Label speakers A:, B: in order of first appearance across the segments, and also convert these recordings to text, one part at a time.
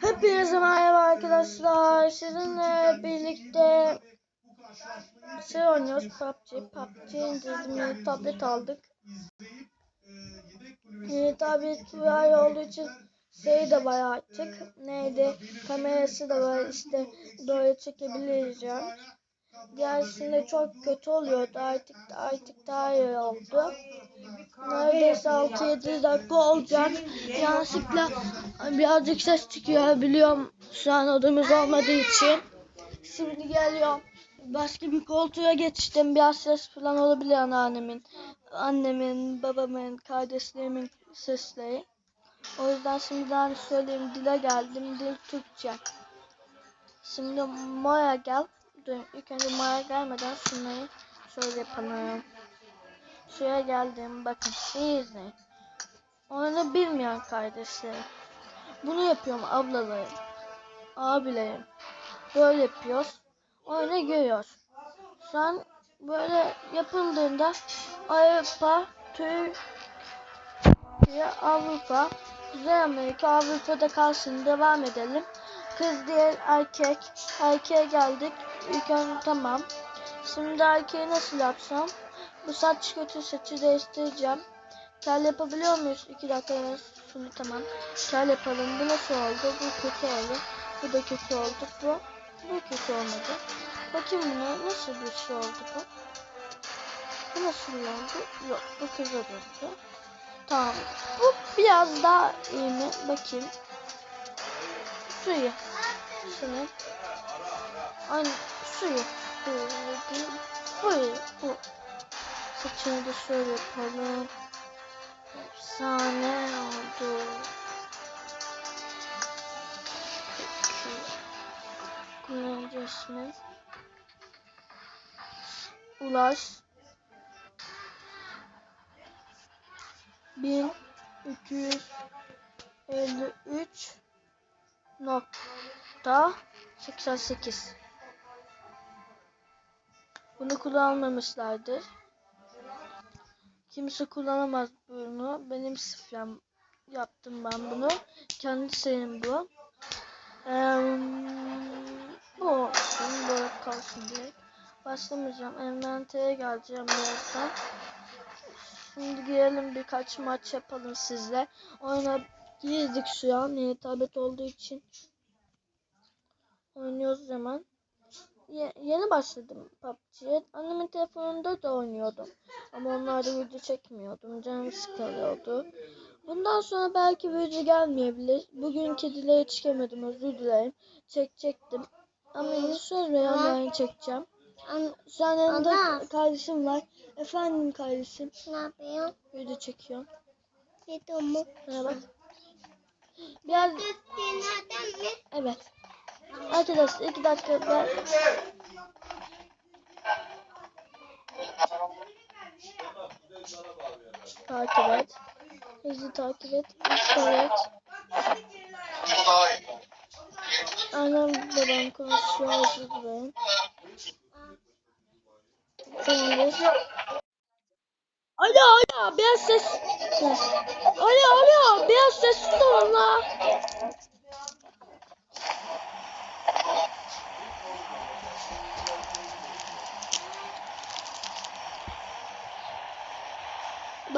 A: Hepinize merhaba arkadaşlar. Sizinle birlikte şey oynuyoruz PUBG. PUBG indirdim tablet aldık. Yeni tablet var olduğu için şey de bayağı açık. Neydi? Kamerası da var işte böyle çekebileceğim. Diğersinde çok kötü oluyordu. Artık artık daha iyi oldu. Neredeyse 6-7 dakika olacak. Yanlışlıkla birazcık ses çıkıyor biliyorum şu an odamız olmadığı için. Şimdi geliyorum. Başka bir koltuğa geçtim. Biraz ses falan olabilir anneannemin, annemin, babamın, kardeşlerimin sesleri. O yüzden şimdiden söyleyeyim dile geldim. Dil Türkçe. Şimdi Maya gel. Dur ilk önce Maya gelmeden şunları şöyle yapalım. Şuraya geldim. Bakın iyi izleyin. Onu bilmeyen kardeşlerim. Bunu yapıyorum ablalarım. Abilerim. Böyle yapıyoruz. Oyunu görüyoruz. Sen böyle yapıldığında Avrupa, Türkiye, Avrupa, Kuzey Amerika, Avrupa'da kalsın. Devam edelim. Kız değil erkek. Erkeğe geldik. İlk önce tamam. Şimdi erkeği nasıl yapsam? Bu saç kötü saçı değiştireceğim. Kel yapabiliyor muyuz? 2 dakika şunu tamam. Kel yapalım. Bu nasıl oldu? Bu kötü oldu. Bu da kötü oldu. Bu, bu kötü olmadı. Bakayım buna nasıl bir şey oldu bu? Bu nasıl oldu? Yok bu kıza döndü. Tamam. Bu biraz daha iyi mi? Bakayım. Suyu. Şunu. Aynı suyu. Bu, bu. Saçını da şöyle yapalım. Efsane oldu. Kullanıcı. Ulaş. 1253 nokta 88 Bunu kullanmamışlardır. Kimse kullanamaz bunu. Benim şifrem yaptım ben bunu. Kendi şeyim bu. Ee, bu olsun. Böyle kalsın direkt. Başlamayacağım. Envantere geleceğim birazdan. Şimdi girelim birkaç maç yapalım sizle. Oyuna girdik şu an. Yeni tablet olduğu için. Oynuyoruz hemen. Ye yeni başladım PUBG'ye. Annemin telefonunda da oynuyordum. Ama onlarda video çekmiyordum. Canım sıkılıyordu. Bundan sonra belki video gelmeyebilir. Bugün kedilere çıkamadım özür dilerim. Çekecektim. Ama yine söz veriyorum çekeceğim. Şu an yanımda
B: Baba.
A: kardeşim var. Efendim kardeşim.
B: Ne yapıyorsun?
A: Video çekiyorum.
B: Video mu?
A: Bak. Biraz evet. Arkadaşlar iki dakika ben takip et. Hızlı takip et. İptal et. Annem babam konuşuyor özür dilerim. Tamamdır. Alo alo biraz ses. Alo alo biraz sessiz olun la.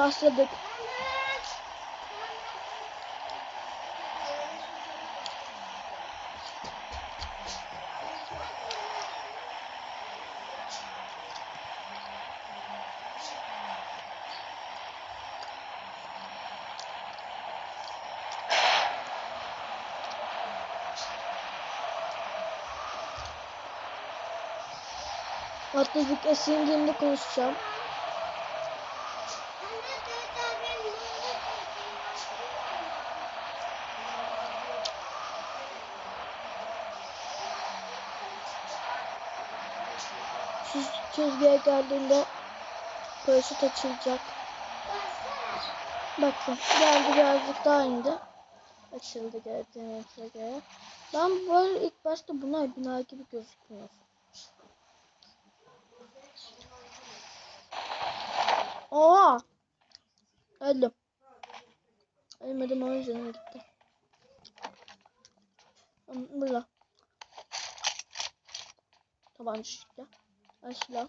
A: Başladık. Atladık esindiğimde konuşacağım. Şu çizgiye geldiğinde paraşüt açılacak. Bakın geldi birazcık daha indi. Açıldı geldiğine göre. Ben böyle ilk başta buna bina gibi gözükmüyor. Oha! Öldüm. Ölmedim o yüzden gitti. Burada. Tabanca işte. Silah.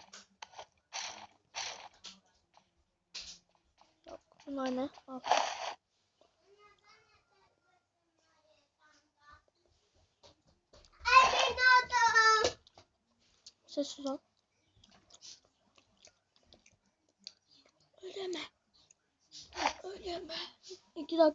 A: Yok. Bunlar ne? Al. Sessiz ol. Öyle mi? İki dakika.